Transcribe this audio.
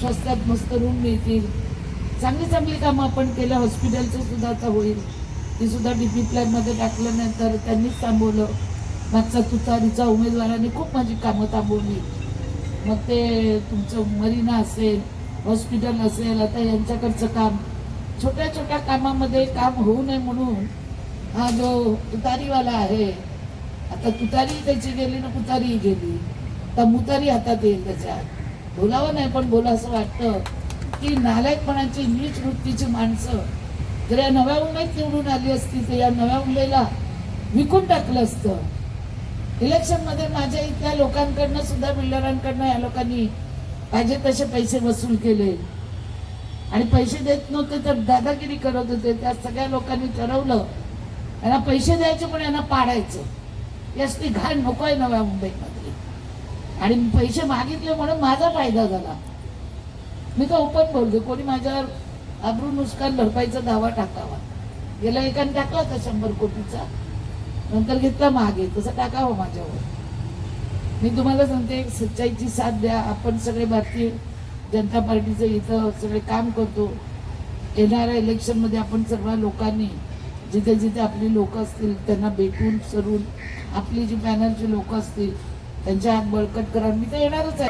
स्वस्तात मस्त रूम मिळतील. चांगली चांगली कामं आपण केलं हॉस्पिटलचं सुद्धा आता होईल. ती सुद्धा डी पी प्लॅनमध्ये टाकल्यानंतर त्यांनीच थांबवलं. मागचा तुतारीचा उमेदवाराने खूप माझी कामं थांबवली. मग ते तुमचं मरीना असेल हॉस्पिटल असेल आता यांच्याकडचं काम. छोट्या छोट्या कामामध्ये काम होऊ नये म्हणून हा जो तुतारीवाला आहे आता तुतारी त्याची गेली ना पुतारी गेली. तर मुतारी हातात येईल त्याच्यात. बोलावं नाही पण बोला असं वाटतं की नालायकपणाची नीच वृत्तीची माणसं जर या नव्या मुंबईत निवडून आली असती तर या नव्या मुंबईला विकून टाकलं असतं. इलेक्शनमध्ये माझ्या इथल्या लोकांकडनं सुद्धा बिल्डरांकडनं या लोकांनी पाहिजे तसे पैसे वसूल केले. आणि पैसे देत नव्हते तर दादागिरी करत होते. त्या सगळ्या लोकांनी ठरवलं यांना पैसे द्यायचे पण यांना पाडायचं. याची घाण नको आहे नव्या मुंबईमध्ये. आणि पैसे मागितले म्हणून माझा फायदा झाला. मी तर ओपन बोलतो कोणी माझ्यावर अब्रू नुसकान भरपाईचा दावा टाकावा. गेला एकाने टाकला होता शंभर कोटीचा. नंतर घेतला मागे तसं टाकावं माझ्यावर. मी तुम्हाला सांगते सच्चाईची साथ द्या. आपण सगळे भारतीय जनता पार्टीचं इथं सगळे काम करतो. येणाऱ्या इलेक्शनमध्ये आपण सर्व लोकांनी जिथे जिथे आपली लोक असतील त्यांना भेटून सरून आपली जी पॅनलची लोक असतील त्यांच्या बळकट करा. मी तर येणारच आहे.